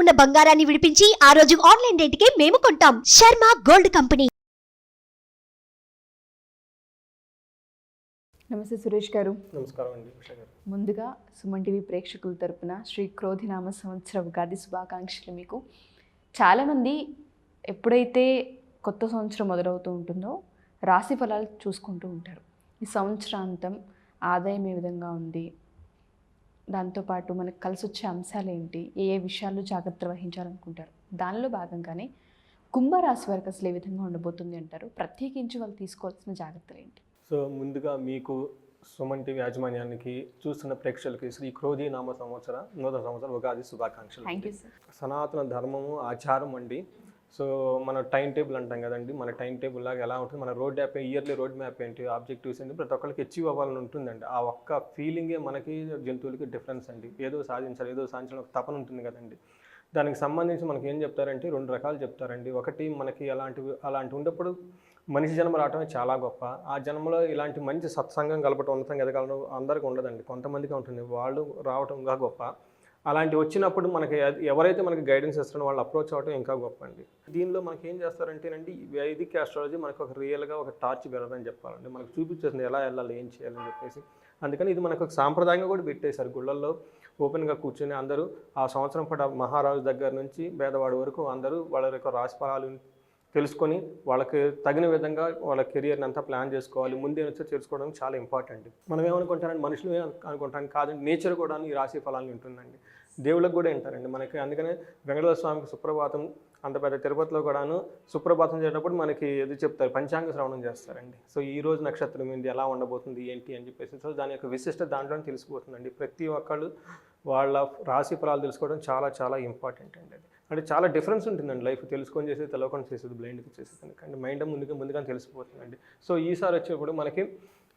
ఉన్న బంగారాన్ని విడిపించి ఆ రోజు ఆన్లైన్ రేటుకే మేము కొంటాం. Sharma gold company. నమస్తే సురేష్ గారు. నమస్కారం అండి ముందుగా సుమన్ టీవీ ప్రేక్షకుల తరపున శ్రీ క్రోధినామ సంవత్సర ఉగాది శుభాకాంక్షలు మీకు. చాలామంది ఎప్పుడైతే కొత్త సంవత్సరం మొదలవుతూ ఉంటుందో రాశి ఫలాలు చూసుకుంటూ ఉంటారు. ఈ సంవత్సరాంతం ఆదాయం ఏ విధంగా ఉంది? దాంతోపాటు మనకు కలిసి వచ్చే అంశాలు ఏంటి ఏ ఏ విషయాల్లో జాగ్రత్త వహించాలనుకుంటారు? దానిలో భాగంగానే కుంభరాశి వారికి అసలు ఏ విధంగా ఉండబోతుంది అంటారు? ప్రత్యేకించి వాళ్ళు తీసుకోవాల్సిన జాగ్రత్తలు ఏంటి సో ముందుగా మీకు సుమన్ టీవీ యాజమాన్యానికి చూస్తున్న ప్రేక్షకులకి శ్రీ క్రోధి నామ సంవత్సర నూతన సంవత్సర ఉగాది శుభాకాంక్షలు. సనాతన ధర్మము ఆచారం అండి. సో మన టైం టేబుల్ అంటాం కదండి మన టైం టేబుల్ లాగా ఎలా ఉంటుంది మన road map yearly road map ఏంటి ఆబ్జెక్టివ్స్ ఏంటి ప్రతి ఒక్కరికి అచీవ్ అవ్వాలని ఉంటుందండి. ఆ ఒక్క ఫీలింగే మనకి జంతువులకి డిఫరెన్స్ అండి. ఏదో సాధించాలి ఏదో సాధించాలి ఒక తపన ఉంటుంది కదండి. దానికి సంబంధించి మనకి ఏం చెప్తారంటే రెండు రకాలు చెప్తారండి. ఒకటి మనకి అలాంటివి అలాంటి ఉన్నప్పుడు మనిషి జన్మ రావటమే చాలా గొప్ప. ఆ జన్మలో ఇలాంటి మంచి సత్సంగం కలపటం ఉన్నతం ఎదగలను అందరికీ ఉండదండి. కొంతమందికి ఉంటుంది. వాళ్ళు రావటంగా గొప్ప. అలాంటి వచ్చినప్పుడు మనకి ఎ- ఎవరైతే మనకి గైడెన్స్ ఇస్తారో వాళ్ళు అప్రోచ్ అవ్వడం ఇంకా గొప్ప అండి దీనిలో మనకి ఏం చేస్తారంటేనండి ఈ ఆస్ట్రాలజీ మనకు ఒక రియల్గా ఒక టార్చ్ బెరదని చెప్పాలండి. మనకు చూపించేసింది ఎలా వెళ్ళాలి ఏం చేయాలని చెప్పేసి. అందుకని ఇది మనకు ఒక సాంప్రదాయంగా కూడా పెట్టేశారు. గుళ్ళల్లో ఓపెన్గా కూర్చొని అందరూ ఆ సంవత్సరం పాటు మహారాజు దగ్గర నుంచి పేదవాడి వరకు అందరూ వాళ్ళ యొక్క రాశి ఫలాలు తెలుసుకొని వాళ్ళకి తగిన విధంగా వాళ్ళ కెరియర్ని అంతా ప్లాన్ చేసుకోవాలి ముందే వచ్చి తెలుసుకోవడం చాలా ఇంపార్టెంట్ మనం ఏమనుకుంటానండి మనుషులు ఏం అనుకుంటాం కాదండి నేచర్ కూడా ఈ రాశి ఫలాన్ని ఉంటుందండి. దేవుళ్ళకి కూడా వింటారండి. మనకి అందుకనే వెంకటేశ్వర స్వామికి సుప్రభాతం అంత పెద్ద తిరుపతిలో కూడాను సుప్రభాతం చేసేటప్పుడు మనకి ఇది చెప్తారు పంచాంగ శ్రవణం చేస్తారండి. సో ఈ రోజు నక్షత్రం ఏంటి ఎలా ఉండబోతుంది ఏంటి అని చెప్పేసి. సో దాని యొక్క విశిష్ట దాంట్లోనే తెలిసిపోతుందండి. ప్రతి ఒక్కళ్ళు వాళ్ళ రాశి ఫలాలు తెలుసుకోవడం చాలా చాలా ఇంపార్టెంట్ అండి అది. అంటే చాలా డిఫరెన్స్ ఉంటుందండి లైఫ్. తెలుసుకొని చేసేది తెలవకుండా చేసేది బ్లైండ్గా చేసేది. కానీ మైండ్ ముందుగా ముందుగా తెలిసిపోతుందండి. సో ఈసారి వచ్చేప్పుడు మనకి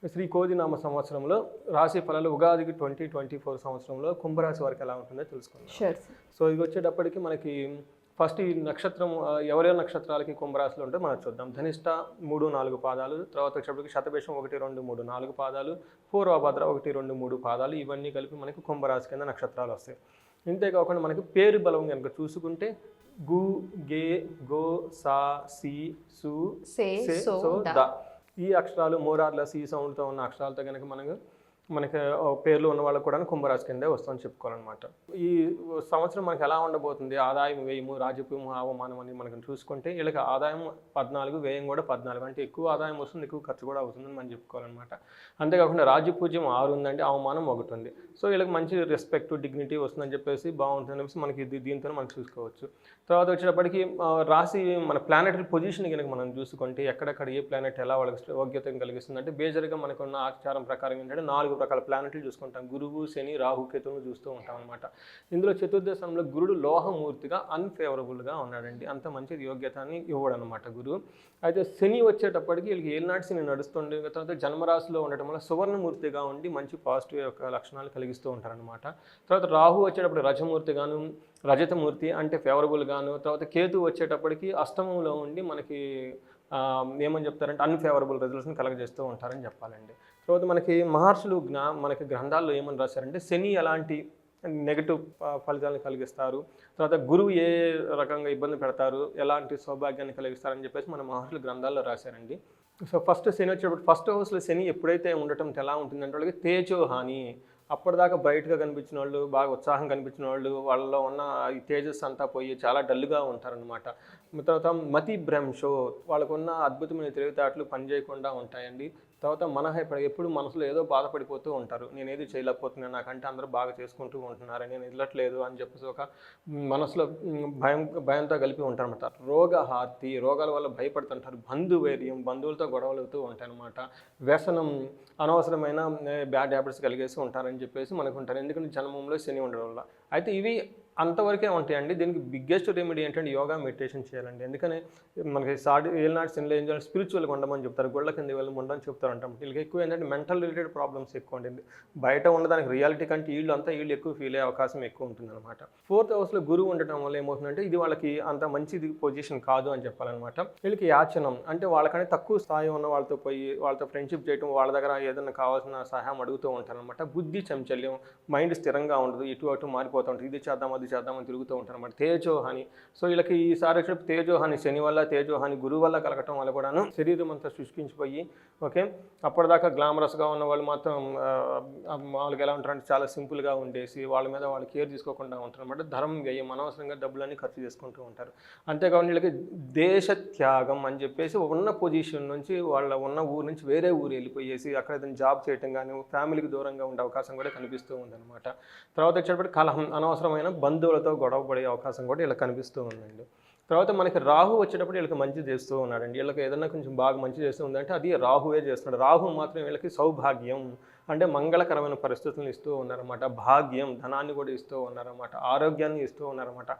శ్రీ కోదినామ సంవత్సరంలో రాశి ఫలాలు ఉగాదికి ట్వంటీ ట్వంటీ ఫోర్ సంవత్సరంలో కుంభరాశి వారికి ఎలా ఉంటుందో తెలుసుకుందాం. షూర్ సో ఇది వచ్చేటప్పటికి మనకి ఫస్ట్ ఈ నక్షత్రం ఆ, ఎవరెవరి నక్షత్రాలకి కుంభరాశిలో ఉంటే మనం చూద్దాం. ధనిష్ట మూడు నాలుగు పాదాలు తర్వాత వచ్చేటప్పటికి శతభేషం ఒకటి రెండు మూడు నాలుగు పాదాలు పూర్వభద్ర ఒకటి రెండు మూడు పాదాలు ఇవన్నీ కలిపి మనకి కుంభరాశి కింద నక్షత్రాలు వస్తాయి. ఇంతేకాకుండా మనకి పేరు బలం కనుక చూసుకుంటే గు గే గో సా సి సు సే సే, ద. ఈ అక్షరాలు మోరార్లెస్ ఈ సౌండ్తో ఉన్న అక్షరాలతో కనుక మనకు మనకి పేర్లు ఉన్న వాళ్ళకు కూడా కుంభరాశి కిందే వస్తుందని చెప్పుకోవాలన్నమాట. ఈ సంవత్సరం మనకి ఎలా ఉండబోతుంది? ఆదాయం వ్యయము రాజకీయము అవమానం అని మనకి చూసుకుంటే వీళ్ళకి ఆదాయం పద్నాలుగు వ్యయం కూడా పద్నాలుగు. అంటే ఎక్కువ ఆదాయం వస్తుంది ఎక్కువ ఖర్చు కూడా అవుతుందని మనం చెప్పుకోవాలన్నమాట. అంతేకాకుండా రాజపూజ్యం ఆరు ఉందంటే అవమానం ఒకటి ఉంది. సో వీళ్ళకి మంచి రెస్పెక్ట్ డిగ్నిటీ వస్తుందని చెప్పేసి బాగుంటుంది చెప్పేసి మనకి ఇది దీంతో మనం చూసుకోవచ్చు. తర్వాత వచ్చేటప్పటికి రాశి మన ప్లానెటరీ పొజిషన్ కనుక మనం చూసుకుంటే ఎక్కడెక్కడ ఏ ప్లానెట్ ఎలా వాళ్ళకి యోగ్యతను కలిగిస్తుంది అంటే బేజర్గా మనకున్న ఆచారం ప్రకారం ఏంటంటే నాలుగు రకాల ప్లానెట్లు చూసుకుంటాం. గురువు శని రాహు కేతువును చూస్తూ ఉంటాం అనమాట ఇందులో చతుర్థ స్థానంలో గురుడు లోహమూర్తిగా అన్ఫేవరబుల్గా ఉన్నాడండి. అంత మంచి యోగ్యతని ఇవ్వడనమాట గురువు. అయితే శని వచ్చేటప్పటికి వీళ్ళకి ఏలినాటి శని నడుస్తుండే తర్వాత జన్మరాశిలో ఉండటం వల్ల సువర్ణమూర్తిగా ఉండి మంచి పాజిటివ్ యొక్క లక్షణాలు కలిగిస్తూ ఉంటారనమాట తర్వాత రాహు వచ్చేటప్పుడు రజమూర్తిగాను రజతమూర్తి అంటే ఫేవరబుల్గాను తర్వాత కేతు వచ్చేటప్పటికి అష్టమంలో ఉండి మనకి ఏమని చెప్తారంటే అన్ఫేవరబుల్ రిజల్ట్స్ని కలగజేస్తూ ఉంటారని చెప్పాలండి. తర్వాత మనకి మహర్షులు జ్ఞా మనకి గ్రంథాల్లో ఏమని రాశారంటే శని ఎలాంటి నెగటివ్ ఫలితాలను కలిగిస్తారు తర్వాత గురువు ఏ రకంగా ఇబ్బంది పెడతారు ఎలాంటి సౌభాగ్యాన్ని కలిగిస్తారని చెప్పేసి మన మహర్షులు గ్రంథాల్లో రాశారండి. సో ఫస్ట్ శని వచ్చేటప్పుడు ఫస్ట్ హౌస్లో శని ఎప్పుడైతే ఉండటం ఎలా ఉంటుందంటే వాళ్ళకి తేజో హాని అప్పటిదాకా బయటగా కనిపించిన వాళ్ళు బాగా ఉత్సాహం కనిపించిన వాళ్ళు వాళ్ళలో ఉన్న ఈ తేజస్ అంతా పోయి చాలా డల్గా ఉంటారనమాట తర్వాత మతి భ్రంశో వాళ్ళకున్న అద్భుతమైన తెలివితేటలు పనిచేయకుండా ఉంటాయండి. తర్వాత మనహ ఎప్పుడు మనసులో ఏదో బాధపడిపోతూ ఉంటారు. నేను ఏది చేయలేకపోతున్నాను నాకంటే అందరూ బాగా చేసుకుంటూ ఉంటున్నారు నేను వెళ్ళట్లేదు అని చెప్పేసి ఒక మనసులో భయం భయంతో కలిపి ఉంటారన్నమాట. రోగహార్తి రోగాల వల్ల భయపడుతుంటారు. బంధువైర్యం బంధువులతో గొడవలు అవుతూ ఉంటాయి అనమాట వ్యసనం అనవసరమైన బ్యాడ్ హ్యాబిట్స్ కలిగేసి ఉంటారని చెప్పేసి మనకు ఉంటారు. ఎందుకంటే జన్మంలో శని ఉండడం వల్ల. అయితే ఇవి అంతవరకే ఉంటాయండి. దీనికి బిగ్గెస్ట్ రెమెడీ ఏంటంటే యోగా మెడిటేషన్ చేయాలండి. ఎందుకని మనకి సాడి ఏళ్ళనాటి శనిలో ఏం చేయాలి? స్పిరిచువల్గా ఉండమని చెప్తారు. గుళ్ళ కింద వెళ్ళి ఉండమని చెప్తారు అంటాం. వీళ్ళకి ఎక్కువ ఏంటంటే మెంటల్ రిలేటెడ్ ప్రాబ్లమ్స్ ఎక్కువ ఉంటుంది బయట ఉన్నదానికి రియాలిటీ కంటే వీళ్ళు అంతా వీళ్ళు ఎక్కువ ఫీల్ అయ్యే అవకాశం ఎక్కువ ఉంటుంది అనమాట ఫోర్త్ హౌస్లో గురువు ఉండటం వల్ల ఏమవుతుందంటే ఇది వాళ్ళకి అంత మంచిది పొజిషన్ కాదు అని చెప్పాలన్నమాట. వీళ్ళకి యాచనం అంటే వాళ్ళకంటే తక్కువ స్థాయి ఉన్న వాళ్ళతో పోయి వాళ్ళతో ఫ్రెండ్షిప్ చేయడం వాళ్ళ దగ్గర ఏదైనా కావాల్సిన సహాయం అడుగుతూ ఉంటారనమాట బుద్ధి చంచల్యం మైండ్ స్థిరంగా ఉండదు. ఇటు అటు మారిపోతూ ఉంటుంది. ఇది చేద్దాం అది అభివృద్ధి చేద్దామని తిరుగుతూ ఉంటారు అన్నమాట. తేజోహాని. సో వీళ్ళకి ఈసారి వచ్చి తేజోహాని శని వల్ల తేజోహాని గురువు వల్ల కలగటం వల్ల కూడాను శరీరం అంతా శుష్కించిపోయి ఓకే? అప్పటిదాకా గ్లామరస్గా ఉన్న వాళ్ళు మాత్రం వాళ్ళకి ఎలా ఉంటారంటే చాలా సింపుల్గా ఉండేసి వాళ్ళ మీద వాళ్ళు కేర్ తీసుకోకుండా ఉంటారు ధరం ధర్మం వ్యయం అనవసరంగా డబ్బులన్నీ ఖర్చు చేసుకుంటూ ఉంటారు. అంతేకాకుండా వీళ్ళకి దేశ త్యాగం అని చెప్పేసి ఉన్న పొజిషన్ నుంచి వాళ్ళ ఉన్న ఊరు నుంచి వేరే ఊరు వెళ్ళిపోయేసి అక్కడ ఏదైనా జాబ్ చేయటం కానీ ఫ్యామిలీకి దూరంగా ఉండే అవకాశం కూడా కనిపిస్తూ ఉందన్నమాట. తర్వాత వచ్చేటప్పటికి కలహం అనవసరమైన బంధువులతో గొడవ పడే అవకాశం కూడా వీళ్ళకి కనిపిస్తూ ఉందండి. తర్వాత మనకి రాహు వచ్చేటప్పుడు వీళ్ళకి మంచి చేస్తూ ఉన్నాడండి. వీళ్ళకి ఏదైనా కొంచెం బాగా మంచి చేస్తూ ఉందంటే అది రాహువే చేస్తున్నాడు. రాహు మాత్రం వీళ్ళకి సౌభాగ్యం. అంటే మంగళకరమైన పరిస్థితులను ఇస్తూ ఉన్నారన్నమాట. భాగ్యం ధనాన్ని కూడా ఇస్తూ ఉన్నారన్నమాట. ఆరోగ్యాన్ని ఇస్తూ ఉన్నారన్నమాట.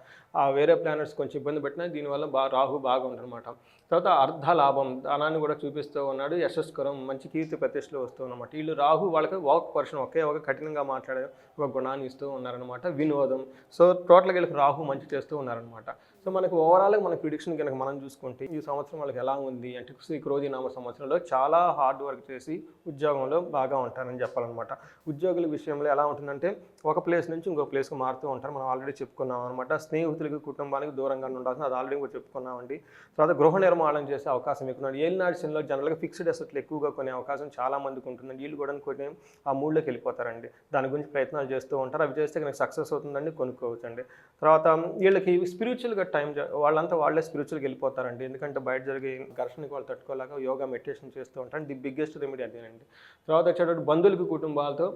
ఆ వేరే ప్లానెట్స్ కొంచెం ఇబ్బంది పెట్టినా దీనివల్ల బా రాహు బాగా ఉందన్నమాట. తర్వాత అర్ధ లాభం ధనాన్ని కూడా చూపిస్తూ ఉన్నాడు. యశస్కరం మంచి కీర్తి ప్రతిష్టలు వస్తూ ఉన్నమాట. వీళ్ళు రాహు వాళ్ళకి వాక్ పర్సన్ ఒకే ఒక కఠినంగా మాట్లాడే ఒక గుణాన్ని ఇస్తూ ఉన్నారనమాట వినోదం. సో టోటల్గా వీళ్ళకి రాహు మంచి చేస్తూ ఉన్నారనమాట సో మనకు ఓవరాల్గా మన ప్రిడిక్షన్ కనుక మనం చూసుకుంటే ఈ సంవత్సరం వాళ్ళకి ఎలా ఉంది అంటే ఈ క్రోధి నామ సంవత్సరంలో చాలా హార్డ్ వర్క్ చేసి ఉద్యోగంలో బాగా ఉంటారని చెప్పాలన్నమాట. ఉద్యోగుల విషయంలో ఎలా ఉంటుందంటే ఒక ప్లేస్ నుంచి ఇంకో ప్లేస్కి మారుతూ ఉంటారు. మనం ఆల్రెడీ చెప్పుకున్నాం అనమాట స్నేహితులకి కుటుంబానికి దూరంగా ఉండాల్సిన అది ఆల్రెడీ కూడా చెప్పుకున్నామండి. తర్వాత గృహ నిర్మాణం చేసే అవకాశం ఎక్కువ ఉంది ఏలినాడు సిన్లో జనరల్గా ఫిక్స్డ్ అసెట్లు ఎక్కువగా కొనే అవకాశం చాలా మందికి ఉంటుందండి. వీళ్ళు కూడా కొన్ని ఆ మూడ్లోకి వెళ్ళిపోతారండి. దాని గురించి ప్రయత్నాలు చేస్తూ ఉంటారు. అవి చేస్తే కనుక సక్సెస్ అవుతుందండి కొనుక్కోవచ్చండి. తర్వాత వీళ్ళకి స్పిరిచువల్గా టైం వాళ్ళంతా వాళ్ళే స్పిరిచువల్గా వెళ్ళిపోతారండి. ఎందుకంటే బయట జరిగే ఘర్షణకి వాళ్ళు తట్టుకోలేక యోగా మెడిటేషన్ చేస్తూ ఉంటారు. ది బిగ్గెస్ట్ రెమెడీ అదేనండి. తర్వాత వచ్చేటప్పుడు బంధువులకి కుటుంబాలతో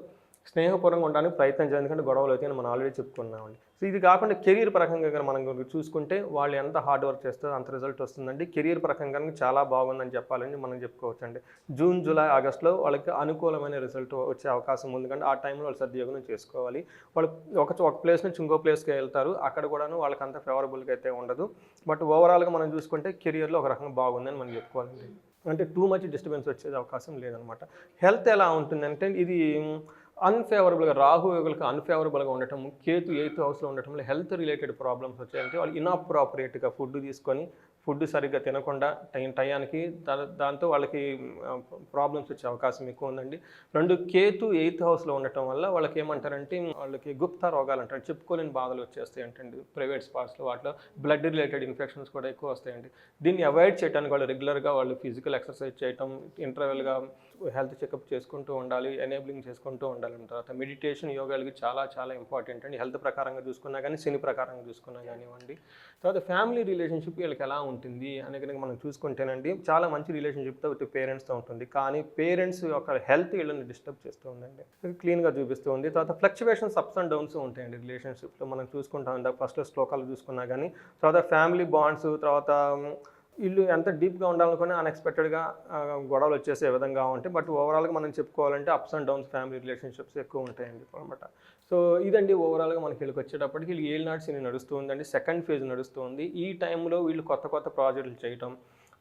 స్నేహపూర్వంగా ఉండడానికి ప్రయత్నం చేయాలి. ఎందుకంటే గొడవలు అయితే మనం ఆల్రెడీ చెప్పుకున్నామండి. సో ఇది కాకుండా కెరీర్ పరంగా కనుక మనం చూసుకుంటే వాళ్ళు ఎంత హార్డ్ వర్క్ చేస్తారో అంత రిజల్ట్ వస్తుందండి. కెరీర్ పరంగా కనుక చాలా బాగుందని చెప్పాలని మనం చెప్పుకోవచ్చండి. జూన్ జూలై ఆగస్ట్లో వాళ్ళకి అనుకూలమైన రిజల్ట్ వచ్చే అవకాశం ఉంది. కంటే ఆ టైంలో వాళ్ళు సద్వినియోగం చేసుకోవాలి. వాళ్ళు ఒక ఒక ప్లేస్ నుంచి ఇంకో ప్లేస్కి వెళ్తారు. అక్కడ కూడాను వాళ్ళకి అంత ఫేవరబుల్గా అయితే ఉండదు. బట్ ఓవరాల్గా మనం చూసుకుంటే కెరియర్లో ఒక రకంగా బాగుందని మనం చెప్పుకోవాలండి. అంటే టూ మచ్ డిస్టర్బెన్స్ వచ్చే అవకాశం లేదనమాట. హెల్త్ ఎలా ఉంటుందంటే ఇది అన్ఫేవరబుల్గా రాహు యోగులకు అన్ఫేవరబుల్గా ఉండటం కేతు ఎయిత్ హౌస్లో ఉండటంలో హెల్త్ రిలేటెడ్ ప్రాబ్లమ్స్ వచ్చాయంటే వాళ్ళు ఇన్అప్రాపరేట్గా ఫుడ్ తీసుకొని ఫుడ్ సరిగ్గా తినకుండా టైం టయానికి దా- దాంతో వాళ్ళకి ప్రాబ్లమ్స్ వచ్చే అవకాశం ఎక్కువ ఉందండి. రెండు కేతు ఎయిత్ హౌస్లో ఉండటం వల్ల వాళ్ళకి ఏమంటారంటే వాళ్ళకి గుప్త రోగాలు అంటారు చెప్పుకోలేని బాధలు వచ్చేస్తాయి అంటండి ప్రైవేట్ స్పాట్స్లో వాటిలో బ్లడ్ రిలేటెడ్ ఇన్ఫెక్షన్స్ కూడా ఎక్కువ వస్తాయండి. దీన్ని అవాయిడ్ చేయడానికి వాళ్ళు రెగ్యులర్గా వాళ్ళు ఫిజికల్ ఎక్సర్సైజ్ చేయటం ఇంటర్వెల్గా హెల్త్ చెకప్ చేసుకుంటూ ఉండాలి ఎనేబులింగ్ చేసుకుంటూ ఉండాలి తర్వాత మెడిటేషన్ యోగాలకి చాలా చాలా ఇంపార్టెంట్ అండి. హెల్త్ ప్రకారంగా చూసుకున్నా కానీ శని ప్రకారంగా చూసుకున్నా కానివ్వండి. తర్వాత ఫ్యామిలీ రిలేషన్షిప్ వీళ్ళకి ఎలా ఉంటుంది అని కనుక మనం చూసుకుంటేనండి చాలా మంచి రిలేషన్షిప్తో పేరెంట్స్తో ఉంటుంది. కానీ పేరెంట్స్ యొక్క హెల్త్ వీళ్ళని డిస్టర్బ్ చేస్తూ ఉందండి. క్లీన్గా చూపిస్తూ ఉంది. తర్వాత ఫ్లక్చువేషన్స్ అప్స్ అండ్ డౌన్స్ ఉంటాయండి రిలేషన్షిప్లో మనం చూసుకుంటాం ఇందాక ఫస్ట్ శ్లోకాలు చూసుకున్నా కానీ తర్వాత ఫ్యామిలీ బాండ్స్ తర్వాత వీళ్ళు ఎంత డీప్గా ఉండాలనుకుని అన్ఎక్స్పెక్టెడ్గా గొడవలు వచ్చేసే విధంగా ఉంటాయి బట్ ఓవరాల్గా మనం చెప్పుకోవాలంటే ups and downs family relationships ఎక్కువ ఉంటాయండి అనమాట సో ఇదండి ఓవరాల్గా మనకి వీళ్ళకి వచ్చేటప్పటికి వీళ్ళు ఏళ్ళు నాటి సినీ నడుస్తూ ఉందండి సెకండ్ ఫేజ్ నడుస్తుంది ఈ టైంలో వీళ్ళు కొత్త కొత్త ప్రాజెక్టులు చేయటం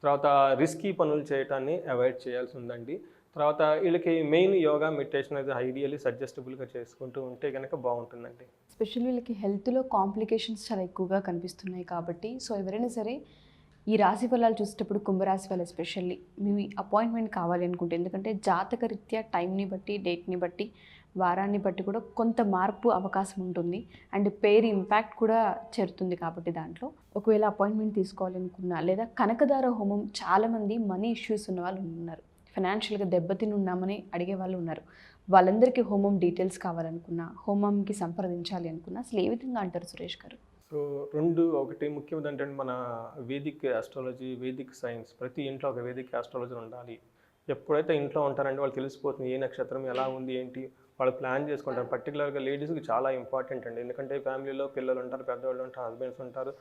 తర్వాత రిస్కీ పనులు చేయటాన్ని అవాయిడ్ చేయాల్సి ఉందండి. తర్వాత వీళ్ళకి మెయిన్ యోగా మెడిటేషన్ అది ఐడియల్లీ సజెస్టబుల్గా చేసుకుంటూ ఉంటే కనుక బాగుంటుందండి. స్పెషల్ వీళ్ళకి హెల్త్లో కాంప్లికేషన్స్ చాలా ఎక్కువగా కనిపిస్తున్నాయి కాబట్టి సో ఎవరైనా సరే ఈ రాశి ఫలాలు చూసేటప్పుడు కుంభరాశి వాళ్ళు ఎస్పెషల్లీ మీ అపాయింట్మెంట్ కావాలి అనుకుంటే ఎందుకంటే జాతక రీత్యా టైంని బట్టి డేట్ని బట్టి వారాన్ని బట్టి కూడా కొంత మార్పు అవకాశం ఉంటుంది. అండ్ పేరు ఇంపాక్ట్ కూడా చేరుతుంది కాబట్టి దాంట్లో. ఒకవేళ అపాయింట్మెంట్ తీసుకోవాలనుకున్నా లేదా కనకదార హోమం చాలామంది మనీ ఇష్యూస్ ఉన్న వాళ్ళు ఉన్నారు. ఫైనాన్షియల్గా దెబ్బతిని ఉన్నామని అడిగే వాళ్ళు ఉన్నారు. వాళ్ళందరికీ హోమం డీటెయిల్స్ కావాలనుకున్నా హోమంకి సంప్రదించాలి అనుకున్నా అసలు ఏ విధంగా అంటారు సురేష్ గారు? సో రెండు ఒకటి ముఖ్యం ఏంటంటే మన వేదిక్ ఆస్ట్రాలజీ వేదిక్ సైన్స్ ప్రతి ఇంట్లో ఒక వేదిక్ ఆస్ట్రాలజీ ఉండాలి. ఎప్పుడైతే ఇంట్లో ఉంటారంటే వాళ్ళు తెలిసిపోతుంది ఏ నక్షత్రం ఎలా ఉంది ఏంటి వాళ్ళు ప్లాన్ చేసుకుంటారు. పర్టికులర్గా లేడీస్కి చాలా ఇంపార్టెంట్ అండి. ఎందుకంటే ఫ్యామిలీలో పిల్లలు ఉంటారు పెద్దవాళ్ళు ఉంటారు హస్బెండ్స్ ఉంటారు.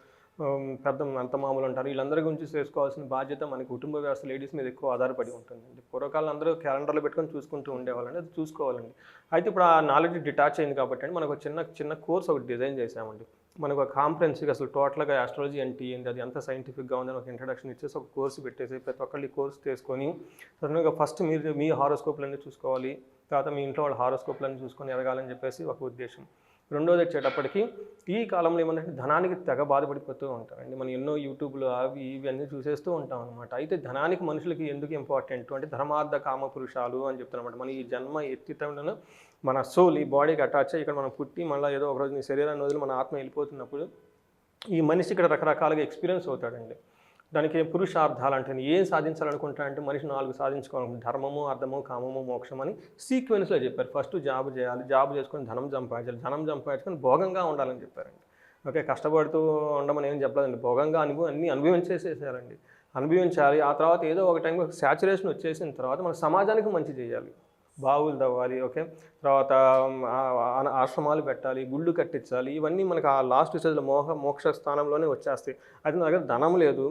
పెద్ద అంత మామూలు ఉంటారు. వీళ్ళందరి గురించి చేసుకోవాల్సిన బాధ్యత మన కుటుంబ వ్యవస్థ లేడీస్ మీద ఎక్కువ ఆధారపడి ఉంటుందండి పూర్వకాలం అందరూ క్యాలెండర్లో పెట్టుకొని చూసుకుంటూ ఉండేవాళ్ళండి అది చూసుకోవాలండి. అయితే ఇప్పుడు ఆ నాలెడ్జ్ డిటాచ్ అయింది కాబట్టి అండి మనకు ఒక చిన్న చిన్న కోర్స్ ఒకటి డిజైన్ చేసామండి మనకు ఒక కాంప్రహెన్సివ్ అసలు టోటల్గా ఆస్ట్రాలజీ అంటే ఏంటి అది ఎంత సైంటిఫిక్గా ఉందని ఒక ఇంట్రడక్షన్ ఇచ్చేసి ఒక కోర్సు పెట్టేసి ప్రతి ఒక్కళ్ళు ఈ కోర్స్ తీసుకొని సడన్గా ఫస్ట్ మీరు మీ హారోస్కోప్లన్నీ చూసుకోవాలి తర్వాత మీ ఇంట్లో వాళ్ళ హారోస్కోప్లన్నీ చూసుకొని ఎదగాలని చెప్పేసి ఒక ఉద్దేశం. రెండోది వచ్చేటప్పటికి ఈ కాలంలో ఏమంటే ధనానికి తెగ బాధపడిపోతూ ఉంటారండి మనం ఎన్నో యూట్యూబ్లు అవి ఇవి అన్నీ చూసేస్తూ ఉంటాం అనమాట అయితే ధనానికి మనుషులకి ఎందుకు ఇంపార్టెంట్? అంటే ధర్మార్థ కామ పురుషాలు అని చెప్తారన్నమాట మన ఈ జన్మ ఎత్తితంలో మన సోల్ ఈ బాడీకి అటాచ్ అయ్యి ఇక్కడ మనం పుట్టి మళ్ళీ ఏదో ఒక రోజు నీ శరీరాన్ని వదిలి మన ఆత్మ వెళ్ళిపోతున్నప్పుడు ఈ మనిషి ఇక్కడ రకరకాలుగా ఎక్స్పీరియన్స్ అవుతాడండి. దానికి పురుషార్థాలు అంటే ఏం సాధించాలనుకుంటానంటే మనిషి నాలుగు సాధించుకోవాలి. ధర్మము అర్థము కామము మోక్షం అని సీక్వెన్స్లో చెప్పారు. ఫస్ట్ జాబ్ చేయాలి. జాబ్ చేసుకొని ధనం సంపాదించాలి. ధనం సంపాదించుకొని భోగంగా ఉండాలని చెప్పారండి. ఓకే కష్టపడుతూ ఉండమని ఏం చెప్పలేదండి. భోగంగా అనుభవం అన్నీ అనుభవించేసేసారండి. అనుభవించాలి. ఆ తర్వాత ఏదో ఒక టైం ఒక శాచురేషన్ వచ్చేసిన తర్వాత మన సమాజానికి మంచి చేయాలి. బావులు తవ్వాలి. ఓకే తర్వాత ఆశ్రమాలు పెట్టాలి. గుళ్ళు కట్టించాలి. ఇవన్నీ మనకు ఆ లాస్ట్ స్టేజ్లో మోహ మోక్ష స్థానంలోనే వచ్చేస్తాయి. అది నా దగ్గర ధనం లేదు.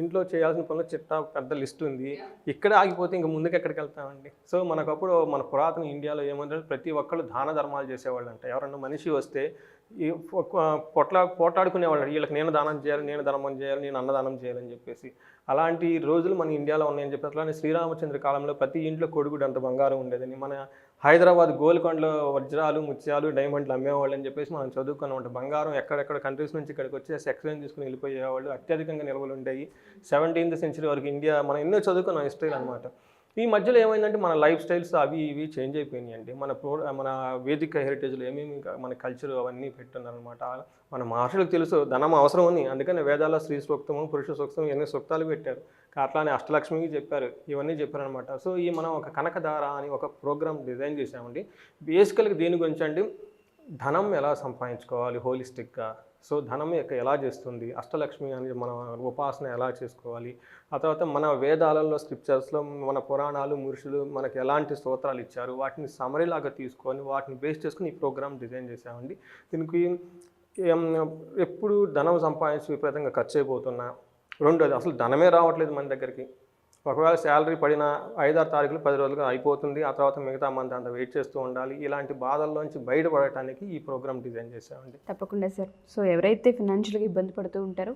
ఇంట్లో చేయాల్సిన పనులు చిట్టా పెద్ద లిస్ట్ ఉంది. ఇక్కడ ఆగిపోతే ఇంకా ముందుకు ఎక్కడికి వెళ్తామండి? సో మనకప్పుడు మన పురాతన ఇండియాలో ఏమంటే ప్రతి ఒక్కళ్ళు దాన ధర్మాలు చేసేవాళ్ళు అంట ఎవరన్నా మనిషి వస్తే ఈ పొట్లా పొట్ల పోట్లాడుకునేవాళ్ళు వీళ్ళకి నేను దానం చేయాలి నేను ధర్మం చేయాలి నేను అన్నదానం చేయాలని చెప్పేసి. అలాంటి రోజులు మన ఇండియాలో ఉన్నాయని చెప్పేసి అలానే శ్రీరామచంద్ర కాలంలో ప్రతి ఇంట్లో కొడుకుడు అంత బంగారం ఉండేదని. మన హైదరాబాద్ గోల్కొండలో వజ్రాలు ముత్యాలు డైమండ్లు అమ్మేవాళ్ళు అని చెప్పేసి మనం చదువుకున్నాం అంటే బంగారం ఎక్కడెక్కడ కంట్రీస్ నుంచి ఇక్కడికి వచ్చి ఎక్స్చేంజ్ తీసుకుని వెళ్ళిపోయేవాళ్ళు అత్యధికంగా నిల్వలు ఉండేవి సెవెంటీన్త్ సెంచరీ వరకు ఇండియా మనం ఎన్నో చదువుకున్నాం హిస్టరీలు అనమాట ఈ మధ్యలో ఏమైందంటే మన లైఫ్ స్టైల్స్ అవి ఇవి చేంజ్ అయిపోయినాయి అండి మన ప్రో మన వేదిక హెరిటేజ్లో ఏమేమి మన కల్చర్ అవన్నీ పెట్టున్నారనమాట మన మహర్షులకు తెలుసు ధనం అవసరం అని. అందుకని వేదాల స్త్రీ సూక్తము పురుష సూక్తం ఎన్ని సూక్తాలు పెట్టారు. అట్లానే అష్టలక్ష్మికి చెప్పారు. ఇవన్నీ చెప్పారనమాట సో ఈ మనం ఒక కనకధార అని ఒక ప్రోగ్రామ్ డిజైన్ చేసామండి బేసికల్గా దీని గురించి అండి ధనం ఎలా సంపాదించుకోవాలి హోలిస్టిక్గా? సో ధనం యొక్క ఎలా చేస్తుంది? అష్టలక్ష్మి అని మన ఉపాసన ఎలా చేసుకోవాలి? ఆ తర్వాత మన వేదాలలో స్క్రిప్చర్స్లో మన పురాణాలు మురుషులు మనకు ఎలాంటి స్తోత్రాలు ఇచ్చారు? వాటిని సమరీలాగా తీసుకొని వాటిని బేస్ చేసుకుని ఈ ప్రోగ్రామ్ డిజైన్ చేసామండి దీనికి ఎప్పుడు ధనం సంపాదించి విపరీతంగా ఖర్చు అయిపోతున్నా రెండోది అసలు ధనమే రావట్లేదు మన దగ్గరికి. ఒకవేళ శాలరీ పడిన ఐదారు తారీఖులు పది రోజులుగా అయిపోతుంది ఆ తర్వాత మిగతా మంత్ అంతా వెయిట్ చేస్తూ ఉండాలి. ఇలాంటి బాధల్లోంచి బయటపడటానికి ఈ ప్రోగ్రామ్ డిజైన్ చేసామండి తప్పకుండా సార్. సో ఎవరైతే ఫినాన్షియల్గా ఇబ్బంది పడుతూ ఉంటారో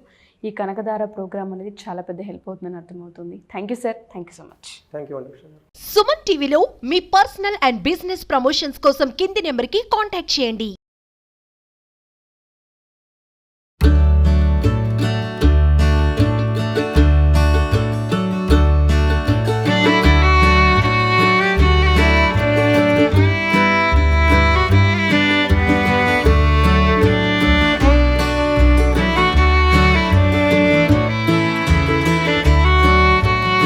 ఈ కనకదార ప్రోగ్రామ్ అనేది చాలా పెద్ద హెల్ప్ అవుతుందని అర్థమవుతుంది. Thank you sir. Thank you so much. Thank you అండి సుమన్ టీవీలో మీ పర్సనల్ అండ్ బిజినెస్ ప్రమోషన్స్ కోసం కింది నెంబర్కి కాంటాక్ట్ చేయండి.